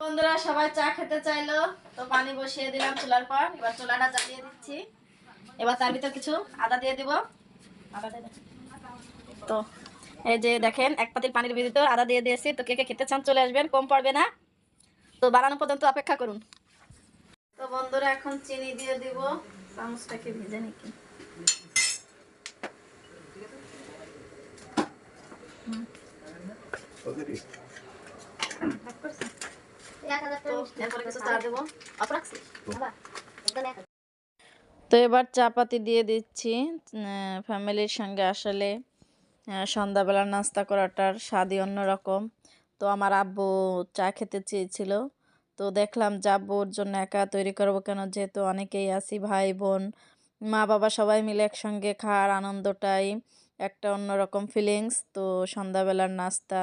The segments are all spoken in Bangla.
বন্ধুরা সবাই চা খেতে চাইলো। তো পানি বসিয়ে দিলাম চুলার পর। এবার চুলাটা জ্বালিয়ে দিচ্ছি। এবার তার ভিতর কিছু আদা দিয়ে দিব। আদা তো এই যে দেখেন এক পাতিল পানির ভিতর আদা দিয়ে দিয়েছি। তো কে কে খেতে চান চলে আসবেন কম পড়বে না। তো বানানো পর্যন্ত অপেক্ষা করুন। তো বন্ধুরা এখন চিনি দিয়ে দিব। চামচটাকে ভেজে নাকি তো তো এবার চা পাতি দিয়ে দিচ্ছি ফ্যামিলির সঙ্গে আসলে সন্ধ্যাবেলার নাস্তা করাটার স্বাদই অন্যরকম। তো আমার আব্বু চা খেতে চেয়েছিল। তো দেখলাম যে আব্বুর জন্য একা তৈরি করব কেন? যেহেতু অনেকেই আছি, ভাই, বোন, মা, বাবা সবাই মিলে একসঙ্গে খাওয়ার আনন্দটাই একটা অন্যরকম ফিলিংস তো সন্ধ্যাবেলার নাস্তা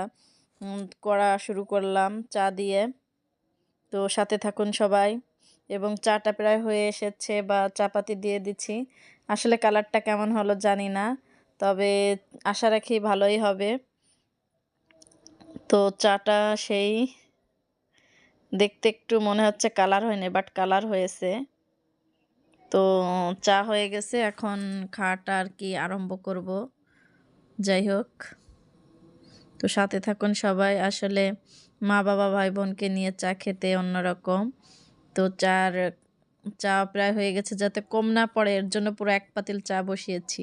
করা শুরু করলাম চা দিয়ে। তো সাথে থাকুন সবাই। এবং চাটা প্রায় হয়ে এসেছে বা চাপাতি দিয়ে দিচ্ছি। আসলে কালারটা কেমন হলো জানি না, তবে আশা রাখি ভালোই হবে। তো চাটা সেই দেখতে একটু মনে হচ্ছে কালার হয়নি, বাট কালার হয়েছে। তো চা হয়ে গেছে, এখন খাওয়াটা আর কি আরম্ভ করব। যাই হোক। তো সাথে থাকুন সবাই। আসলে মা বাবা ভাই বোনকে নিয়ে চা খেতে অন্যরকম। তো চার, চা প্রায় হয়ে গেছে যাতে কম না পড়ে, এর জন্য পুরো এক পাতিল চা বসিয়েছি।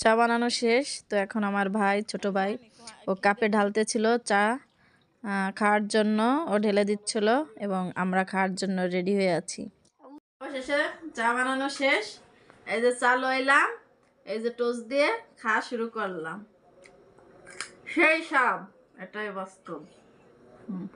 চা বানানো শেষ। তো এখন আমার ভাই, ছোট ভাই, ও কাপে ঢালতে ছিল চা খাওয়ার জন্য। ও ঢেলে দিচ্ছিল এবং আমরা খাওয়ার জন্য রেডি হয়ে আছি। অবশেষে চা বানানো শেষ। এই যে চা লইলাম, এই যে টোস্ট দিয়ে খাওয়া শুরু করলাম। সেই সব এটাই বাস্তব। হুম।